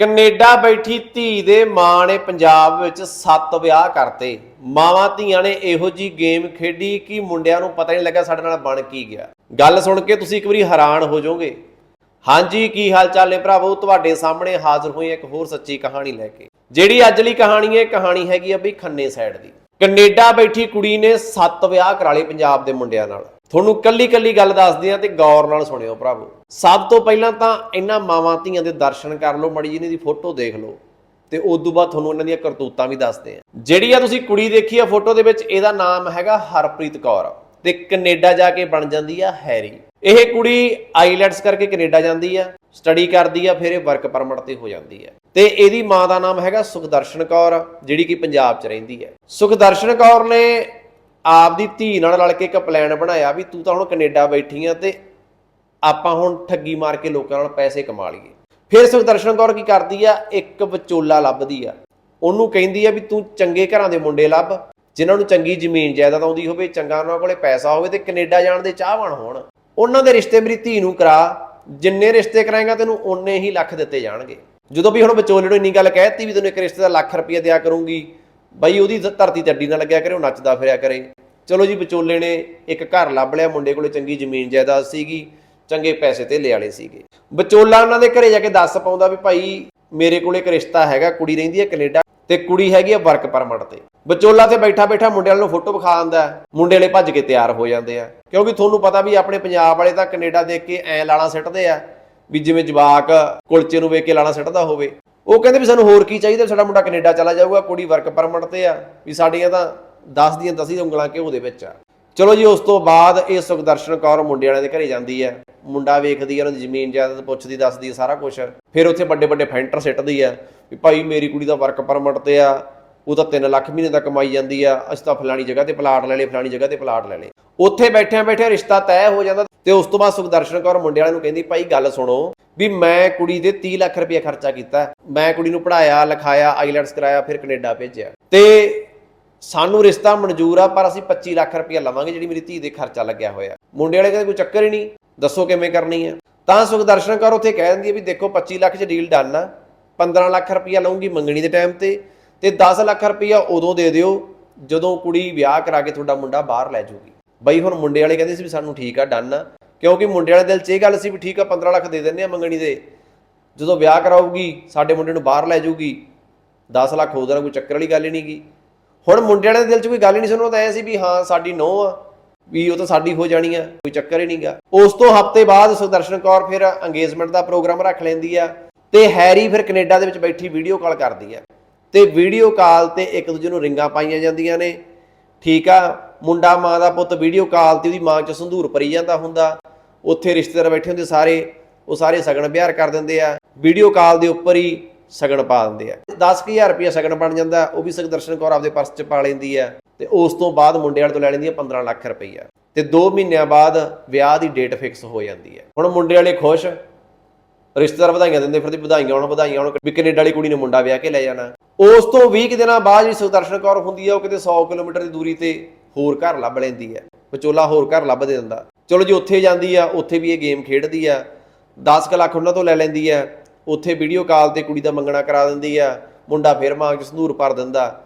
Canada ਬੈਠੀ ਧੀ ਦੇ ਮਾਂ ਨੇ ਪੰਜਾਬ ਵਿੱਚ ਸੱਤ ਵਿਆਹ ਕਰਤੇ। ਮਾਵਾਂ ਧੀਆਂ ਨੇ ਇਹੋ ਜੀ ਗੇਮ ਖੇਡੀ ਕਿ ਮੁੰਡਿਆਂ ਨੂੰ ਪਤਾ ਨਹੀਂ ਲੱਗਾ ਸਾਡੇ ਨਾਲ ਬਣ ਕੀ ਗਿਆ। ਗੱਲ ਸੁਣ ਕੇ ਤੁਸੀਂ ਇੱਕ ਵਾਰੀ ਹੈਰਾਨ ਹੋ ਜਾਓਗੇ। ਹਾਂਜੀ, ਕੀ ਹਾਲ ਚਾਲ ਨੇ ਭਰਾਵੋ? ਤੁਹਾਡੇ ਸਾਹਮਣੇ ਹਾਜ਼ਰ ਹੋਈ ਇੱਕ ਹੋਰ ਸੱਚੀ ਕਹਾਣੀ ਲੈ ਕੇ। ਜਿਹੜੀ ਅੱਜ ਲਈ ਕਹਾਣੀ ਹੈ ਕਹਾਣੀ ਹੈਗੀ ਆ ਬਈ ਖੰਨੇ ਸਾਈਡ ਦੀ। ਕੈਨੇਡਾ ਬੈਠੀ ਕੁੜੀ ਨੇ ਸੱਤ ਵਿਆਹ ਕਰਾ ਲਏ ਪੰਜਾਬ ਦੇ ਮੁੰਡਿਆਂ ਨਾਲ। ਤੁਹਾਨੂੰ ਕੱਲੀ ਕੱਲੀ ਗੱਲ ਦੱਸਦੇ ਆ ਤੇ ਗੌਰ ਨਾਲ ਸੁਣਿਓ ਭਰਾਵੋ। ਸਭ ਤੋਂ ਪਹਿਲਾਂ ਤਾਂ ਇਹਨਾਂ ਮਾਵਾਂ ਧੀਆਂ ਦੇ ਦਰਸ਼ਨ ਕਰ ਲਓ, ਮੜੀ ਜੀ ਦੀ ਫੋਟੋ ਦੇਖ ਲਓ ਤੇ ਉਸ ਤੋਂ ਬਾਅਦ ਤੁਹਾਨੂੰ ਇਹਨਾਂ ਦੀਆਂ ਕਰਤੂਤਾਂ ਵੀ ਦੱਸਦੇ ਆ ਜਿਹੜੀ ਆ ਤੁਸੀਂ ਕੁੜੀ ਦੇਖੀ ਆ ਫੋਟੋ ਦੇ ਵਿੱਚ, ਇਹਦਾ ਨਾਮ ਹੈਗਾ ਹਰਪ੍ਰੀਤ ਕੌਰ ਤੇ ਕੈਨੇਡਾ ਜਾ ਕੇ ਬਣ ਜਾਂਦੀ ਆ ਹੈਰੀ। ਇਹ ਕੁੜੀ ਆਈਲੈਟਸ ਕਰਕੇ ਕੈਨੇਡਾ ਜਾਂਦੀ ਆ, ਸਟੱਡੀ ਕਰਦੀ ਆ, ਫਿਰ ਇਹ ਵਰਕ ਪਰਮਿਟ ਤੇ ਹੋ ਜਾਂਦੀ ਆ। ਤੇ ਇਹਦੀ ਮਾਂ ਦਾ ਨਾਮ ਹੈਗਾ ਸੁਖਦਰਸ਼ਨ ਕੌਰ, ਜਿਹੜੀ ਕਿ ਪੰਜਾਬ 'ਚ ਰਹਿੰਦੀ ਹੈ ਸੁਖਦਰਸ਼ਨ ਕੌਰ ਨੇ ਆਪਦੀ ਧੀ ਨਾਲ ਰਲ ਕੇ ਇੱਕ ਪਲਾਨ ਬਣਾਇਆ ਵੀ ਤੂੰ ਤਾਂ ਹੁਣ ਕੈਨੇਡਾ ਬੈਠੀ ਆ ਤੇ ਆਪਾਂ ਹੁਣ ਠੱਗੀ ਮਾਰ ਕੇ ਲੋਕਾਂ ਨਾਲ ਪੈਸੇ ਕਮਾ ਲਈਏ। ਫਿਰ ਸੁਖਦਰਸ਼ਨ ਕੌਰ ਕੀ ਕਰਦੀ ਆ? ਇੱਕ ਵਿਚੋਲਾ ਲੱਭਦੀ ਆ। ਉਹਨੂੰ ਕਹਿੰਦੀ ਆ ਵੀ ਤੂੰ ਚੰਗੇ ਘਰਾਂ ਦੇ ਮੁੰਡੇ ਲੱਭ। ਜਿਨ੍ਹਾਂ ਨੂੰ ਚੰਗੀ ਜ਼ਮੀਨ ਜਾਇਦਾਦ ਆਉਂਦੀ ਹੋਵੇ, ਚੰਗਾ ਉਹਨਾਂ ਕੋਲੇ ਪੈਸਾ ਹੋਵੇ ਤੇ ਕੈਨੇਡਾ ਜਾਣ ਦੇ ਚਾਹਵਾਨ ਹੋਣ। ਉਹਨਾਂ ਦੇ ਰਿਸ਼ਤੇ ਮੇਰੀ ਧੀ ਨੂੰ ਕਰਾ। ਜਿੰਨੇ ਰਿਸ਼ਤੇ ਕਰਾਏਗਾ ਤੈਨੂੰ ਓਨੇ ਹੀ ਲੱਖ ਦਿੱਤੇ ਜਾਣਗੇ। ਜਦੋਂ ਵੀ ਹੁਣ ਵਿਚੋਲੇ ਨੂੰ ਇੰਨੀ ਗੱਲ ਕਹਿਤੀ ਵੀ ਤੈਨੂੰ ਇੱਕ ਰਿਸ਼ਤੇ ਦਾ ਲੱਖ ਰੁਪਏ ਦਿਆ ਕਰੂੰਗੀ ਬਾਈ ਉਹਦੀ ਧਰਤੀ ਤੇ ਅੱਡੀ ਨਾ ਲੱਗਿਆ ਕਰੇ, ਉਹ ਨੱਚਦਾ ਫਿਰਿਆ ਕਰੇ। ਚਲੋ ਜੀ, ਵਿਚੋਲੇ ਨੇ ਇੱਕ ਘਰ ਲੱਭ ਲਿਆ, ਮੁੰਡੇ ਕੋਲੇ ਚੰਗੀ ਜ਼ਮੀਨ ਜਾਇਦਾਦ ਸੀਗੀ, ਚੰਗੇ ਪੈਸੇ ਤੇ ਵਾਲੇ ਸੀਗੇ। ਵਿਚੋਲਾ ਉਹਨਾਂ ਦੇ ਘਰੇ ਜਾ ਕੇ ਦੱਸ ਪਾਉਂਦਾ ਵੀ ਭਾਈ, ਮੇਰੇ ਕੋਲੇ ਇੱਕ ਰਿਸ਼ਤਾ ਹੈਗਾ, ਕੁੜੀ ਰਹਿੰਦੀ ਹੈ ਕੈਨੇਡਾ ਤੇ ਕੁੜੀ ਹੈਗੀ ਆ ਵਰਕ ਪਰਮਿਟ ਤੇ। ਵਿਚੋਲਾ ਤੇ ਬੈਠਾ ਬੈਠਾ ਮੁੰਡੇ ਵਾਲੇ ਨੂੰ ਫੋਟੋ ਵਿਖਾ ਦਿੰਦਾ ਮੁੰਡੇ ਵਾਲੇ ਭੱਜ ਕੇ ਤਿਆਰ ਹੋ ਜਾਂਦੇ ਆ। ਕਿਉਂਕਿ ਤੁਹਾਨੂੰ ਪਤਾ ਵੀ ਆਪਣੇ ਪੰਜਾਬ ਵਾਲੇ ਤਾਂ ਕੈਨੇਡਾ ਦੇਖ ਕੇ ਐ ਲਾਣਾ ਸਿੱਟਦੇ ਆ, ਵੀ ਜਿਵੇਂ ਜਵਾਕ ਕੁਲਚੇ ਨੂੰ ਵੇਖ ਕੇ ਲਾਣਾ ਸਿੱਟਦਾ ਹੋਵੇ। ਉਹ ਕਹਿੰਦੇ ਵੀ ਸਾਨੂੰ ਹੋਰ ਕੀ ਚਾਹੀਦਾ ਸਾਡਾ ਮੁੰਡਾ ਕੈਨੇਡਾ ਚਲਾ ਜਾਊਗਾ, ਕੁੜੀ ਵਰਕ ਪਰਮਿਟ ਤੇ ਆ, ਵੀ ਸਾਡੀਆਂ ਤਾਂ 10 ਦੀਆਂ 10 ਉਂਗਲਾਂ ਘਿਓ ਦੇ ਵਿੱਚ ਆ? ਚਲੋ ਜੀ, ਉਸ ਤੋਂ ਬਾਅਦ ਇਹ ਸੁਖਦਰਸ਼ਨ ਕੌਰ ਮੁੰਡੇ ਵਾਲਿਆਂ ਦੇ ਘਰੇ ਜਾਂਦੀ ਹੈ। ਮੁੰਡਾ ਵੇਖਦੀ ਹੈ ਉਹਨਾਂ ਦੀ ਜ਼ਮੀਨ ਜਾਇਦਾਦ ਪੁੱਛਦੀ, ਦੱਸਦੀ ਹੈ ਸਾਰਾ ਕੁਝ ਫਿਰ ਉੱਥੇ ਵੱਡੇ ਵੱਡੇ ਫੈਂਟਰ ਸਿੱਟਦੀ ਆ ਵੀ ਭਾਈ ਮੇਰੀ ਕੁੜੀ ਦਾ ਵਰਕ ਪਰਮਿਟ ਤੇ ਆ, ਉਹ ਤਾਂ 3 ਲੱਖ ਮਹੀਨੇ ਦਾ ਕਮਾਈ ਜਾਂਦੀ ਆ, ਅਸੀਂ ਤਾਂ ਫਲਾਣੀ ਜਗ੍ਹਾ ਤੇ ਪਲਾਟ ਲੈ ਲਏ, ਫਲਾਣੀ ਜਗ੍ਹਾ ਤੇ ਪਲਾਟ ਲੈ ਲਏ। ਉੱਥੇ ਬੈਠਿਆਂ ਬੈਠਿਆਂ ਰਿਸ਼ਤਾ ਤੈਅ ਹੋ ਜਾਂਦਾ ਤੇ ਉਸ ਤੋਂ ਬਾਅਦ ਸੁਖਦਰਸ਼ਨ ਕੌਰ ਮੁੰਡੇ ਵਾਲਿਆਂ ਨੂੰ ਕਹਿੰਦੀ, ਭਾਈ ਗੱਲ ਸੁਣੋ ਵੀ ਮੈਂ ਕੁੜੀ ਦੇ 30 ਲੱਖ ਰੁਪਏ ਖਰਚਾ ਕੀਤਾ। ਮੈਂ ਕੁੜੀ ਨੂੰ ਪੜਾਇਆ ਲਿਖਾਇਆ, ਆਈਲੈਂਡਸ ਕਰਾਇਆ, ਫਿਰ ਕੈਨੇਡਾ ਭੇਜਿਆ। ਤੇ ਸਾਨੂੰ ਰਿਸ਼ਤਾ ਮਨਜ਼ੂਰ ਆ, ਪਰ ਅਸੀਂ 25 ਲੱਖ ਰੁਪਏ ਲਵਾਂਗੇ ਜਿਹੜੀ ਮੇਰੀ ਧੀ ਦੇ ਖਰਚਾ ਲੱਗਿਆ ਹੋਇਆ। ਮੁੰਡੇ ਵਾਲੇ ਕਹਿੰਦੇ ਕੋਈ ਚੱਕਰ ਹੀ ਨਹੀਂ, ਦੱਸੋ ਕਿਵੇਂ ਕਰਨੀ ਹੈ ਤਾਂ ਸੁਖਦਰਸ਼ਨ ਕਰ ਉੱਥੇ ਕਹਿ ਦਿੰਦੀ ਹੈ ਵੀ ਦੇਖੋ 25 ਲੱਖ 'ਚ ਡੀਲ ਡਨ ਆ। 15 ਲੱਖ ਰੁਪਇਆ ਲਵਾਂਗੀ ਮੰਗਣੀ ਦੇ ਟਾਈਮ ਤੇ ਤੇ 10 ਲੱਖ ਰੁਪਇਆ ਉਦੋਂ ਦੇ ਦਿਓ ਜਦੋਂ ਕੁੜੀ ਵਿਆਹ ਕਰਾ ਕੇ ਤੁਹਾਡਾ ਮੁੰਡਾ ਬਾਹਰ ਲੈ ਜਾਊਗੀ। ਬਈ ਹੁਣ ਮੁੰਡੇ ਵਾਲੇ ਕਹਿੰਦੇ ਸੀ ਵੀ ਸਾਨੂੰ ਠੀਕ ਆ ਡਨ ਆ। ਕਿਉਂਕਿ ਮੁੰਡੇ ਵਾਲੇ ਦਿਲ 'ਚ ਇਹ ਗੱਲ ਸੀ ਵੀ ਠੀਕ ਆ 15 ਲੱਖ ਦੇ ਦਿੰਦੇ ਆ ਮੰਗਣੀ ਦੇ। ਜਦੋਂ ਵਿਆਹ ਕਰਾਊਗੀ, ਸਾਡੇ ਮੁੰਡੇ ਨੂੰ ਬਾਹਰ ਲੈ ਜਾਊਗੀ 10 ਲੱਖ ਹੋ ਜਾਣਾ, ਕੋਈ ਚੱਕਰ ਵਾਲੀ ਗੱਲ ਹੀ ਨਹੀਂਗੀ। ਹੁਣ ਮੁੰਡੇ ਵਾਲੇ ਦੇ ਦਿਲ 'ਚ ਕੋਈ ਗੱਲ ਨਹੀਂ ਸੁਣੋ ਤਾਂ ਐ ਸੀ ਵੀ ਹਾਂ, ਸਾਡੀ ਨੋਹ ਆ, ਵੀ ਉਹ ਤਾਂ ਸਾਡੀ ਹੋ ਜਾਣੀ ਆ, ਕੋਈ ਚੱਕਰ ਹੀ ਨਹੀਂਗਾ। ਉਸ ਤੋਂ ਹਫ਼ਤੇ ਬਾਅਦ ਸੁਦਰਸ਼ਨ ਕੌਰ ਫਿਰ ਅੰਗੇਜਮੈਂਟ ਦਾ ਪ੍ਰੋਗਰਾਮ ਰੱਖ ਲੈਂਦੀ ਆ ਤੇ ਹੈਰੀ ਫਿਰ ਕੈਨੇਡਾ ਦੇ ਵਿੱਚ ਬੈਠੀ ਵੀਡੀਓ ਕਾਲ ਕਰਦੀ ਆ। ਤੇ ਵੀਡੀਓ ਕਾਲ ਤੇ ਇੱਕ ਦੂਜੇ ਨੂੰ ਰਿੰਗਾਂ ਪਾਈਆਂ ਜਾਂਦੀਆਂ ਨੇ। ਠੀਕ ਆ, ਮੁੰਡਾ ਮਾਂ ਦਾ ਪੁੱਤ ਵੀਡੀਓ ਕਾਲ ਤੇ ਉਹਦੀ ਮਾਂ 'ਚ ਸੰਧੂਰ ਭਰੀ ਜਾਂਦਾ ਹੁੰਦਾ। ਉੱਥੇ ਰਿਸ਼ਤੇਦਾਰ ਬੈਠੇ ਹੁੰਦੇ ਸਾਰੇ, ਉਹ ਸਾਰੇ ਸਗਨ ਵਿਹਾਰ ਕਰ ਦਿੰਦੇ ਆ ਵੀਡੀਓ ਕਾਲ ਦੇ ਉੱਪਰ ਹੀ ਸਗਨ ਪਾ ਦਿੰਦੇ ਆ। 10000 ਰੁਪਏ ਸਗਨ ਬਣ ਜਾਂਦਾ, ਉਹ ਵੀ ਸੁਖਦਰਸ਼ਨ ਕੌਰ ਆਪਦੇ ਪਰਸ 'ਚ ਪਾ ਲੈਂਦੀ ਆ, ਤੇ ਉਸ ਤੋਂ ਬਾਅਦ ਮੁੰਡੇ ਵਾਲੇ ਤੋਂ ਲੈ ਲੈਂਦੀ ਆ 15 ਲੱਖ ਰੁਪਈਆ ਤੇ 2 ਮਹੀਨਿਆਂ ਬਾਅਦ ਵਿਆਹ ਦੀ ਡੇਟ ਫਿਕਸ ਹੋ ਜਾਂਦੀ ਹੈ ਹੁਣ ਮੁੰਡੇ ਵਾਲੇ ਖੁਸ਼, ਰਿਸ਼ਤੇਦਾਰ ਵਧਾਈਆਂ ਦਿੰਦੇ ਫਿਰ ਫਿਰਦੇ, ਵਧਾਈਆਂ ਹੋਣ ਵਧਾਈਆਂ ਹੋਣ, ਵੀ ਕੈਨੇਡਾ ਵਾਲੀ ਕੁੜੀ ਨੇ ਮੁੰਡਾ ਵਿਆਹ ਕੇ ਲੈ ਜਾਣਾ। ਉਸ ਤੋਂ 20 ਕੁ ਦਿਨਾਂ ਬਾਅਦ ਜਿਹੜੀ ਸੁਖਦਰਸ਼ਨ ਕੌਰ ਹੁੰਦੀ ਆ, ਉਹ ਕਿਤੇ 100 ਕਿਲੋਮੀਟਰ ਦੀ ਦੂਰੀ ਤੇ ਹੋਰ ਘਰ ਲੱਭ ਲੈਂਦੀ ਹੈ ਵਿਚੋਲਾ ਹੋਰ ਘਰ ਲੱਭ ਦੇ ਦਿੰਦਾ। ਚਲੋ ਜੀ, ਉੱਥੇ ਜਾਂਦੀ ਆ, ਉੱਥੇ ਵੀ ਇਹ ਗੇਮ ਖੇਡਦੀ ਆ। 10 ਕੁ ਲੱਖ ਉਹਨਾਂ ਤੋਂ ਲੈ ਲੈਂਦੀ ਆ। ਉੱਥੇ ਵੀਡੀਓ ਕਾਲ ਤੇ ਕੁੜੀ ਦਾ ਮੰਗਣਾ ਕਰਾ ਦਿੰਦੀ ਆ। ਮੁੰਡਾ ਫਿਰ ਮਾਂ 'ਚ ਸੰਧੂਰ ਭਰ ਦਿੰਦਾ।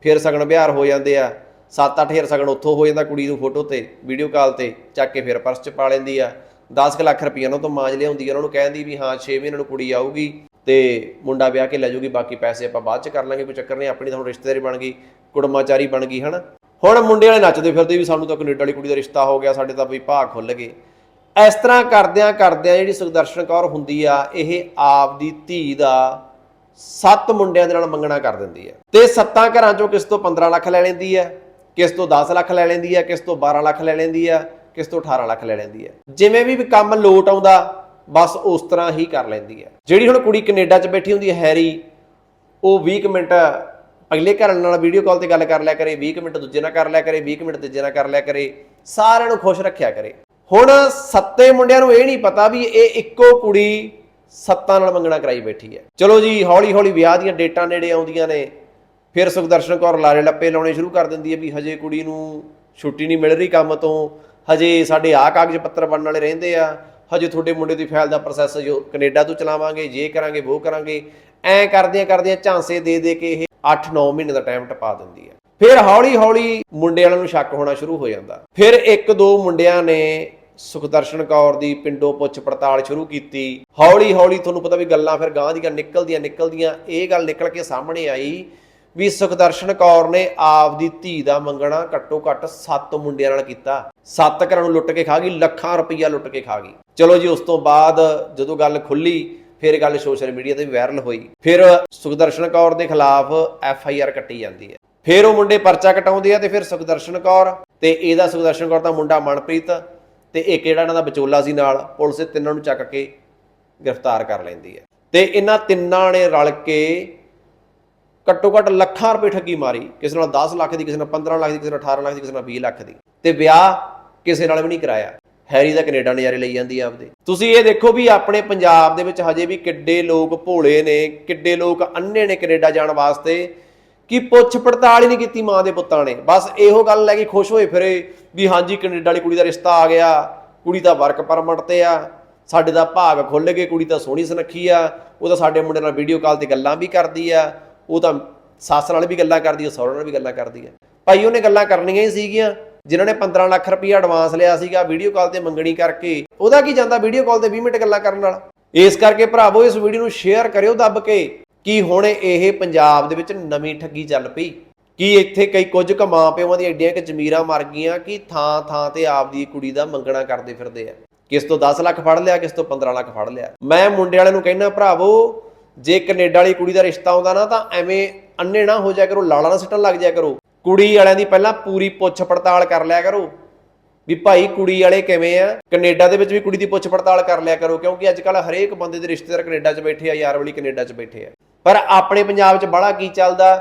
ਫਿਰ ਸਗਨ ਵਿਹਾਰ ਹੋ ਜਾਂਦੇ ਆ। 7-8000 ਸਗਨ ਉੱਥੋਂ ਹੋ ਜਾਂਦਾ ਕੁੜੀ ਨੂੰ ਫੋਟੋ ਤੇ ਵੀਡੀਓ ਕਾਲ ਤੇ, ਚੱਕ ਕੇ ਫਿਰ ਪਰਸ 'ਚ ਪਾ ਲੈਂਦੀ ਆ। 10 ਲੱਖ ਰੁਪਈਆ ਉਹਨਾਂ ਤੋਂ ਮਾਂਜ ਲਿਆਉਂਦੀ ਆ। ਉਹਨਾਂ ਨੂੰ ਕਹਿੰਦੀ ਵੀ ਹਾਂ 6 ਮਹੀਨਿਆਂ ਨੂੰ ਕੁੜੀ ਆਊਗੀ ਤੇ ਮੁੰਡਾ ਵਿਆਹ ਕੇ ਲੈ ਜਾਊਗੀ, ਬਾਕੀ ਪੈਸੇ ਆਪਾਂ ਬਾਅਦ 'ਚ ਕਰ ਲਾਂਗੇ, ਕੋਈ ਚੱਕਰ ਨਹੀਂ, ਆਪਣੀ ਤਾਂ ਹੁਣ ਰਿਸ਼ਤੇਦਾਰੀ ਬਣ ਗਈ, ਕੁੜਮਾਚਾਰੀ ਬਣ ਗਈ, ਹਨਾ? ਹੁਣ ਮੁੰਡੇ ਵਾਲੇ ਨੱਚਦੇ ਫਿਰਦੇ ਵੀ ਸਾਨੂੰ ਤਾਂ ਕੈਨੇਡਾ ਵਾਲੀ ਕੁੜੀ ਦਾ ਰਿਸ਼ਤਾ ਹੋ ਗਿਆ, ਸਾਡੇ ਤਾਂ ਵੀ ਭਾਅ ਖੁੱਲ ਗਏ। ਇਸ ਤਰ੍ਹਾਂ ਕਰਦਿਆਂ ਕਰਦਿਆਂ ਜਿਹੜੀ ਸੁਖਦਰਸ਼ਨ ਕੌਰ ਹੁੰਦੀ ਆ, ਇਹ ਆਪ ਦੀ ਧੀ ਦਾ ਸੱਤ ਮੁੰਡਿਆਂ ਦੇ ਨਾਲ ਮੰਗਣਾ ਕਰ ਦਿੰਦੀ ਹੈ ਤੇ ਸੱਤਾਂ ਘਰਾਂ ਚੋਂ ਕਿਸ ਤੋਂ 15 ਲੱਖ ਲੈ ਲੈਂਦੀ ਹੈ ਕਿਸ ਤੋਂ 10 ਲੱਖ ਲੈ ਲੈਂਦੀ ਹੈ ਕਿਸ ਤੋਂ 12 ਲੱਖ ਲੈ ਲੈਂਦੀ ਹੈ ਕਿਸ ਤੋਂ 18 ਲੱਖ ਲੈ ਲੈਂਦੀ ਹੈ ਜਿਵੇਂ ਵੀ ਕੰਮ ਲੋਟ ਆਉਂਦਾ, ਬਸ ਉਸ ਤਰ੍ਹਾਂ ਹੀ ਕਰ ਲੈਂਦੀ ਹੈ ਜਿਹੜੀ ਹੁਣ ਕੁੜੀ ਕੈਨੇਡਾ 'ਚ ਬੈਠੀ ਹੁੰਦੀ ਹੈ ਹੈਰੀ, ਉਹ 20 ਕੁ ਮਿੰਟ ਅਗਲੇ ਘਰ ਨਾਲ ਵੀਡੀਓ ਕਾਲ ਤੇ ਗੱਲ ਕਰ ਲਿਆ ਕਰੇ 20 ਕੁ ਮਿੰਟ ਦੂਜੇ ਨਾਲ ਕਰ ਲਿਆ ਕਰੇ 20 ਕੁ ਮਿੰਟ ਤੀਜੇ ਨਾਲ ਕਰ ਲਿਆ ਕਰੇ, ਸਾਰਿਆਂ ਨੂੰ ਖੁਸ਼ ਰੱਖਿਆ ਕਰੇ। ਹੁਣ ਸੱਤੇ ਮੁੰਡਿਆਂ ਨੂੰ ਇਹ ਨਹੀਂ ਪਤਾ ਵੀ ਇਹ ਇੱਕੋ ਕੁੜੀ ਸੱਤਾਂ ਨਾਲ ਮੰਗਣਾ ਕਰਾਈ ਬੈਠੀ ਹੈ। ਚਲੋ ਜੀ ਹੌਲੀ ਹੌਲੀ ਵਿਆਹ ਦੀਆਂ ਡੇਟਾਂ ਨੇੜੇ ਆਉਂਦੀਆਂ ਨੇ। ਫਿਰ ਸੁਖਦਰਸ਼ਨ ਕੌਰ ਲਾਰੇ ਲੱਪੇ ਲਾਉਣੇ ਸ਼ੁਰੂ ਕਰ ਦਿੰਦੀ ਹੈ ਵੀ ਹਜੇ ਕੁੜੀ ਨੂੰ ਛੁੱਟੀ ਨਹੀਂ ਮਿਲ ਰਹੀ ਕੰਮ ਤੋਂ। ਹਜੇ ਸਾਡੇ ਆ ਕਾਗਜ਼ ਪੱਤਰ ਬਣਨ ਵਾਲੇ ਰਹਿੰਦੇ ਆ। ਹਜੇ ਤੁਹਾਡੇ ਮੁੰਡੇ ਦੀ ਫਾਈਲ ਦਾ ਪ੍ਰੋਸੈਸ ਜੋ ਕੈਨੇਡਾ ਤੋਂ ਚਲਾਵਾਂਗੇ, ਜੇ ਕਰਾਂਗੇ ਉਹ ਕਰਾਂਗੇ। ਐ ਕਰਦਿਆਂ ਕਰਦਿਆਂ ਝਾਂਸੇ ਦੇ ਦੇ ਕੇ ਇਹ 8-9 ਮਹੀਨੇ ਦਾ ਟਾਈਮ ਟਪਾ ਦਿੰਦੀ ਹੈ। ਫਿਰ ਹੌਲੀ ਹੌਲੀ ਮੁੰਡੇ ਵਾਲਿਆਂ ਨੂੰ ਸ਼ੱਕ ਹੋਣਾ ਸ਼ੁਰੂ ਹੋ ਜਾਂਦਾ। ਫਿਰ ਇੱਕ ਦੋ ਮੁੰਡਿਆਂ ਨੇ ਸੁਖਦਰਸ਼ਨ ਕੌਰ ਦੀ ਪਿੰਡੋਂ ਪੁੱਛ ਪੜਤਾਲ ਸ਼ੁਰੂ ਕੀਤੀ। ਹੌਲੀ ਹੌਲੀ ਤੁਹਾਨੂੰ ਪਤਾ ਵੀ ਗੱਲਾਂ ਫਿਰ ਗਾਂ ਦੀਆਂ ਨਿਕਲਦੀਆਂ ਨਿਕਲਦੀਆਂ। ਇਹ ਗੱਲ ਨਿਕਲ ਕੇ ਸਾਹਮਣੇ ਆਈ ਵੀ ਸੁਖਦਰਸ਼ਨ ਕੌਰ ਨੇ ਆਪ ਦੀ ਧੀ ਦਾ ਮੰਗਣਾ ਘੱਟੋ ਘੱਟ 7 ਮੁੰਡਿਆਂ ਨਾਲ ਕੀਤਾ। 7 ਘਰਾਂ ਨੂੰ ਲੁੱਟ ਕੇ ਖਾ ਗਈ, ਲੱਖਾਂ ਰੁਪਈਆ ਲੁੱਟ ਕੇ ਖਾ ਗਈ। ਚਲੋ ਜੀ, ਉਸ ਤੋਂ ਬਾਅਦ ਜਦੋਂ ਗੱਲ ਖੁੱਲੀ ਫਿਰ ਗੱਲ ਸੋਸ਼ਲ ਮੀਡੀਆ ਤੇ ਵੀ ਵਾਇਰਲ ਹੋਈ। ਫਿਰ ਸੁਖਦਰਸ਼ਨ ਕੌਰ ਦੇ ਖਿਲਾਫ ਐਫ ਆਈ ਆਰ ਕੱਟੀ ਜਾਂਦੀ ਹੈ। ਫਿਰ ਉਹ ਮੁੰਡੇ ਪਰਚਾ ਕਟਾਉਂਦੇ ਆ ਤੇ ਫਿਰ ਸੁਖਦਰਸ਼ਨ ਕੌਰ ਤੇ ਇਹਦਾ ਸੁਖਦਰਸ਼ਨ ਕੌਰ ਦਾ ਮੁੰਡਾ ਮਨਪ੍ਰੀਤ ਤੇ ਇੱਕ ਜਿਹੜਾ ਇਹਨਾਂ ਦਾ ਵਿਚੋਲਾ ਸੀ ਨਾਲ, ਪੁਲਿਸ ਤਿੰਨਾਂ ਨੂੰ ਚੱਕ ਕੇ ਗ੍ਰਿਫਤਾਰ ਕਰ ਲੈਂਦੀ ਹੈ। ਤੇ ਇਹਨਾਂ ਤਿੰਨਾਂ ਨੇ ਰਲ ਕੇ ਘੱਟੋ ਘੱਟ ਲੱਖਾਂ ਰੁਪਏ ਠੱਗੀ ਮਾਰੀ। ਕਿਸੇ ਨਾਲ 10 ਲੱਖ ਦੀ, ਕਿਸੇ ਨਾਲ 15 ਲੱਖ ਦੀ, ਕਿਸੇ ਨਾਲ 18 ਲੱਖ ਦੀ, ਕਿਸੇ ਨਾਲ 20 ਲੱਖ ਦੀ। ਤੇ ਵਿਆਹ ਕਿਸੇ ਨਾਲ ਵੀ ਨਹੀਂ ਕਰਾਇਆ। ਹੈਰੀ ਦਾ ਕੈਨੇਡਾ ਨਜ਼ਾਰੇ ਲਈ ਜਾਂਦੀ ਆ ਆਪਦੇ। ਤੁਸੀਂ ਇਹ ਦੇਖੋ ਵੀ ਆਪਣੇ ਪੰਜਾਬ ਦੇ ਵਿੱਚ ਹਜੇ ਵੀ ਕਿੱਡੇ ਲੋਕ ਭੋਲੇ ਨੇ, ਕਿੱਡੇ ਲੋਕ ਅੰਨੇ ਨੇ ਕੈਨੇਡਾ ਜਾਣ ਵਾਸਤੇ, ਕਿ ਪੁੱਛ ਪੜਤਾਲ ਹੀ ਨਹੀਂ ਕੀਤੀ ਮਾਂ ਦੇ ਪੁੱਤਾਂ ਨੇ। ਬਸ ਇਹੋ ਗੱਲ ਲੈ ਕੇ ਖੁਸ਼ ਹੋਏ ਫਿਰੇ ਵੀ ਹਾਂਜੀ, ਕੈਨੇਡਾ ਵਾਲੀ ਕੁੜੀ ਦਾ ਰਿਸ਼ਤਾ ਆ ਗਿਆ, ਕੁੜੀ ਦਾ ਵਰਕ ਪਰਮਿਟ ਤੇ ਆ, ਸਾਡੇ ਦਾ ਭਾਗ ਖੁੱਲ ਗਏ, ਕੁੜੀ ਤਾਂ ਸੋਹਣੀ ਸੁਨੱਖੀ ਆ, ਉਹ ਤਾਂ ਸਾਡੇ ਮੁੰਡੇ ਨਾਲ ਵੀਡੀਓ ਕਾਲ ਤੇ ਗੱਲਾਂ ਵੀ ਕਰਦੀ ਆ, ਉਹ ਤਾਂ ਸੱਸ ਨਾਲ ਵੀ ਗੱਲਾਂ ਕਰਦੀ ਆ ਸਹੁਰੇ ਨਾਲ ਵੀ ਗੱਲਾਂ ਕਰਦੀ ਆ। ਭਾਈ ਉਹਨੇ ਗੱਲਾਂ ਕਰਨੀਆਂ ਹੀ ਸੀਗੀਆਂ। ਜਿਨ੍ਹਾਂ ਨੇ 15 ਲੱਖ ਰੁਪਈਆ ਐਡਵਾਂਸ ਲਿਆ ਸੀਗਾ ਵੀਡੀਓ ਕਾਲ ਤੇ ਮੰਗਣੀ ਕਰਕੇ। ਉਹਦਾ ਕੀ ਜਾਂਦਾ ਵੀਡੀਓ ਕਾਲ ਤੇ 20 ਮਿੰਟ ਗੱਲਾਂ ਕਰਨ ਨਾਲ? ਇਸ ਕਰਕੇ ਭਰਾਵੋ, ਇਸ ਵੀਡੀਓ ਨੂੰ ਸ਼ੇਅਰ ਕਰਿਓ ਦੱਬ ਕੇ, ਕਿ ਹੁਣ ਇਹ ਪੰਜਾਬ ਦੇ ਵਿੱਚ ਨਵੀਂ ਠੱਗੀ ਚੱਲ ਪਈ। ਕਿ ਇੱਥੇ ਕਈ ਕੁਝ ਕੁ ਮਾਂ ਪਿਓਾਂ ਦੀਆਂ ਐਡੀਆਂ ਕਿ ਜ਼ਮੀਰਾਂ ਮਰ ਗਈਆਂ ਕਿ ਥਾਂ ਥਾਂ ਤੇ ਆਪਦੀ ਕੁੜੀ ਦਾ ਮੰਗਣਾ ਕਰਦੇ ਫਿਰਦੇ ਆ। ਕਿਸ ਤੋਂ 10 ਲੱਖ ਫੜ ਲਿਆ, ਕਿਸ ਤੋਂ 15 ਲੱਖ ਫੜ ਲਿਆ। ਮੈਂ ਮੁੰਡੇ ਵਾਲਿਆਂ ਨੂੰ ਕਹਿੰਦਾ, ਭਰਾਵੋ, ਜੇ ਕੈਨੇਡਾ ਵਾਲੀ ਕੁੜੀ ਦਾ ਰਿਸ਼ਤਾ ਆਉਂਦਾ ਨਾ, ਤਾਂ ਐਵੇਂ ਅੰਨੇ ਨਾ ਹੋ ਜਾਇਆ ਕਰੋ, ਲਾਲਾ ਨਾ ਸਿੱਟਣ ਲੱਗ ਜਾਇਆ ਕਰੋ। ਕੁੜੀ ਵਾਲਿਆਂ ਦੀ ਪਹਿਲਾਂ ਪੂਰੀ ਪੁੱਛ ਪੜਤਾਲ ਕਰ ਲਿਆ ਕਰੋ। ਵੀ ਭਾਈ ਕੁੜੀ ਵਾਲੇ ਕਿਵੇਂ ਆ? ਕੈਨੇਡਾ ਦੇ ਵਿੱਚ ਵੀ ਕੁੜੀ ਦੀ ਪੁੱਛ ਪੜਤਾਲ ਕਰ ਲਿਆ ਕਰੋ, ਕਿਉਂਕਿ ਅੱਜ ਕੱਲ ਹਰੇਕ ਬੰਦੇ ਦੇ ਰਿਸ਼ਤੇਦਾਰ ਕੈਨੇਡਾ 'ਚ ਬੈਠੇ ਆ, ਯਾਰ ਵਾਲੀ ਕੈਨੇਡਾ 'ਚ ਬੈਠੇ ਆ। ਪਰ ਆਪਣੇ ਪੰਜਾਬ 'ਚ ਬੜਾ ਕੀ ਚੱਲਦਾ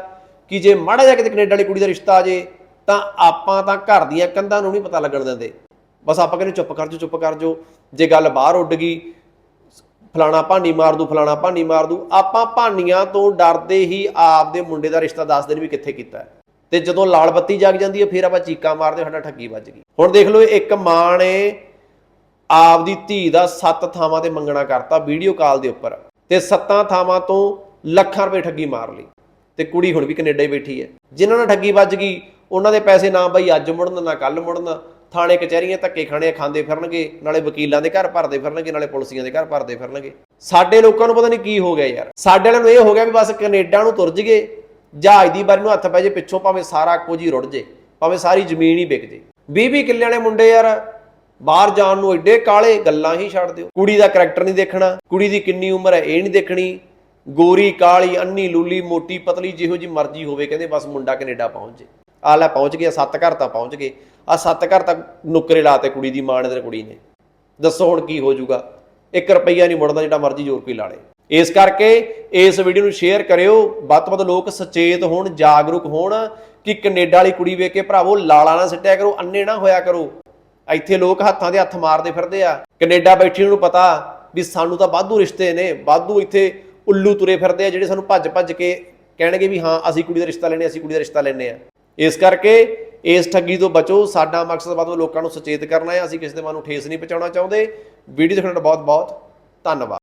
ਕਿ ਜੇ ਮਾੜਾ ਜਿਹਾ ਕਿਤੇ ਕੈਨੇਡਾ ਵਾਲੀ ਕੁੜੀ ਦਾ ਰਿਸ਼ਤਾ ਆ ਜੇ, ਤਾਂ ਆਪਾਂ ਤਾਂ ਘਰ ਦੀਆਂ ਕੰਧਾਂ ਨੂੰ ਨਹੀਂ ਪਤਾ ਲੱਗਣ ਦਿੰਦੇ। ਬਸ ਆਪਾਂ ਕਹਿੰਦੇ ਚੁੱਪ ਕਰ ਜੋ ਚੁੱਪ ਕਰ ਜੋ ਜੇ ਗੱਲ ਬਾਹਰ ਉੱਡ ਗਈ, ਫਲਾਣਾ ਭਾਨੀ ਮਾਰ ਦੂ ਫਲਾਣਾ ਭਾਨੀ ਮਾਰ ਦੂ ਆਪਾਂ ਭਾਨੀਆਂ ਤੋਂ ਡਰਦੇ ਹੀ ਆਪਦੇ ਮੁੰਡੇ ਦਾ ਰਿਸ਼ਤਾ ਦੱਸ ਦਿਨ ਵੀ ਕਿੱਥੇ ਕੀਤਾ। ਤੇ ਜਦੋਂ ਲਾਲ ਬੱਤੀ ਜਗ ਜਾਂਦੀ ਹੈ, ਫਿਰ ਆਪਾਂ ਚੀਕਾਂ ਮਾਰਦੇ ਸਾਡਾ ਠੱਗੀ ਵੱਜ ਗਈ। ਹੁਣ ਦੇਖ ਲਓ ਇੱਕ ਮਾਂ ਨੇ ਆਪਦੀ ਧੀ ਦਾ ਸੱਤ ਥਾਵਾਂ ਤੇ ਮੰਗਣਾ ਕਰਤਾ ਵੀਡੀਓ ਕਾਲ ਦੇ ਉੱਪਰ ਤੇ ਸੱਤਾਂ ਥਾਵਾਂ ਤੋਂ ਲੱਖਾਂ ਰੁਪਏ ਠੱਗੀ ਮਾਰ ਲਈ ਤੇ ਕੁੜੀ ਹੁਣ ਵੀ ਕੈਨੇਡਾ ਹੀ ਬੈਠੀ ਹੈ। ਜਿਨ੍ਹਾਂ ਨਾਲ ਠੱਗੀ ਵੱਜ ਗਈ, ਉਹਨਾਂ ਦੇ ਪੈਸੇ ਨਾ ਬਈ ਅੱਜ ਮੁੜਨ, ਨਾ ਕੱਲ ਮੁੜਨ, ਥਾਣੇ, ਕਚਹਿਰੀਆਂ ਧੱਕੇ ਖਾਣੇ ਖਾਂਦੇ ਫਿਰਨਗੇ, ਨਾਲੇ ਵਕੀਲਾਂ ਦੇ ਘਰ ਭਰਦੇ ਫਿਰਨਗੇ, ਨਾਲੇ ਪੁਲਿਸੀਆਂ ਦੇ ਘਰ ਭਰਦੇ ਫਿਰਨਗੇ। ਸਾਡੇ ਲੋਕਾਂ ਨੂੰ ਪਤਾ ਨਹੀਂ ਕੀ ਹੋ ਗਿਆ ਯਾਰ। ਸਾਡੇ ਵਾਲਿਆਂ ਨੂੰ ਇਹ ਹੋ ਗਿਆ ਵੀ ਬਸ ਕੈਨੇਡਾ ਨੂੰ ਤੁਰ ਜਗੇ ਜਹਾਜ਼ ਦੀ ਬਾਰੀ ਨੂੰ ਹੱਥ ਪੈ ਜੇ, ਪਿੱਛੋਂ ਭਾਵੇਂ ਸਾਰਾ ਕੁਝ ਹੀ ਰੁੜ ਜੇ, ਭਾਵੇਂ ਸਾਰੀ ਜ਼ਮੀਨ ਹੀ ਵਿਕ ਜੇ। 20 20 ਕਿੱਲੇ ਵਾਲੇ ਮੁੰਡੇ ਯਾਰ, ਬਾਹਰ ਜਾਣ ਨੂੰ ਐਡੇ ਕਾਲੇ ਗੱਲਾਂ ਹੀ ਛੱਡ ਦਿਓ। ਕੁੜੀ ਦਾ ਕਰੈਕਟਰ ਨਹੀਂ ਦੇਖਣਾ, ਕੁੜੀ ਦੀ ਕਿੰਨੀ ਉਮਰ ਹੈ ਇਹ ਨਹੀਂ ਦੇਖਣੀ। ਗੋਰੀ, ਕਾਲੀ, ਅੰਨੀ, ਲੂਲੀ, ਮੋਟੀ, ਪਤਲੀ, ਜਿਹੋ ਜੀ ਮਰਜ਼ੀ ਹੋਵੇ, ਕਹਿੰਦੇ ਬਸ ਮੁੰਡਾ ਕੈਨੇਡਾ ਪਹੁੰਚ ਜੇ। ਆ ਲੈ ਪਹੁੰਚ ਗਿਆ ਸੱਤ ਘਰ ਤਾਂ ਪਹੁੰਚ ਗਏ। ਆ ਸੱਤ ਘਰ ਤੱਕ ਨੁਕਰੇ ਲਾਤੇ ਕੁੜੀ ਦੀ, ਮਾਂ ਨੇ ਤੇ ਕੁੜੀ ਨੇ। ਦੱਸੋ ਹੁਣ ਕੀ ਹੋ ਜਾਊਗਾ। 1 ਰੁਪਈਆ ਨਹੀਂ ਮੁੜਦਾ ਜਿਹੜਾ ਮਰਜ਼ੀ ਜ਼ੋਰ ਕੋਈ ਲਾ ਲੇ। ਇਸ ਕਰਕੇ ਇਸ ਵੀਡੀਓ ਨੂੰ ਸ਼ੇਅਰ ਕਰਿਓ। ਵੱਧ ਤੋਂ ਵੱਧ ਲੋਕ ਸੁਚੇਤ ਹੋਣ, ਜਾਗਰੂਕ ਹੋਣ ਕਿ ਕੈਨੇਡਾ ਵਾਲੀ ਕੁੜੀ ਵੇਖ ਕੇ ਭਰਾਵੋ ਲਾਲਾ ਨਾ ਸਿੱਟਿਆ ਕਰੋ ਅੰਨੇ ਨਾ ਹੋਇਆ ਕਰੋ। ਇੱਥੇ ਲੋਕ ਹੱਥਾਂ ਦੇ ਹੱਥ ਮਾਰਦੇ ਫਿਰਦੇ ਆ। ਕੈਨੇਡਾ ਬੈਠੀ ਨੂੰ ਪਤਾ ਵੀ ਸਾਨੂੰ ਤਾਂ ਵਾਧੂ ਰਿਸ਼ਤੇ ਨੇ, ਵਾਧੂ ਇੱਥੇ ਉੱਲੂ ਤੁਰੇ ਫਿਰਦੇ ਆ, ਜਿਹੜੇ ਸਾਨੂੰ ਭੱਜ ਭੱਜ ਕੇ ਕਹਿਣਗੇ ਵੀ ਹਾਂ, ਅਸੀਂ ਕੁੜੀ ਦਾ ਰਿਸ਼ਤਾ ਲੈਣੇ ਅਸੀਂ ਕੁੜੀ ਦਾ ਰਿਸ਼ਤਾ ਲੈਣੇ ਆ। ਇਸ ਕਰਕੇ ਇਸ ਠੱਗੀ ਤੋਂ ਬਚੋ। ਸਾਡਾ ਮਕਸਦ ਵੱਧ ਤੋਂ ਵੱਧ ਲੋਕਾਂ ਨੂੰ ਸੁਚੇਤ ਕਰਨਾ ਹੈ। ਅਸੀਂ ਕਿਸੇ ਦੇ ਮਨ ਨੂੰ ਠੇਸ ਨਹੀਂ ਪਹੁੰਚਾਉਣਾ ਚਾਹੁੰਦੇ। ਵੀਡੀਓ ਦੇਖਣ ਦਾ ਬਹੁਤ ਬਹੁਤ ਧੰਨਵਾਦ।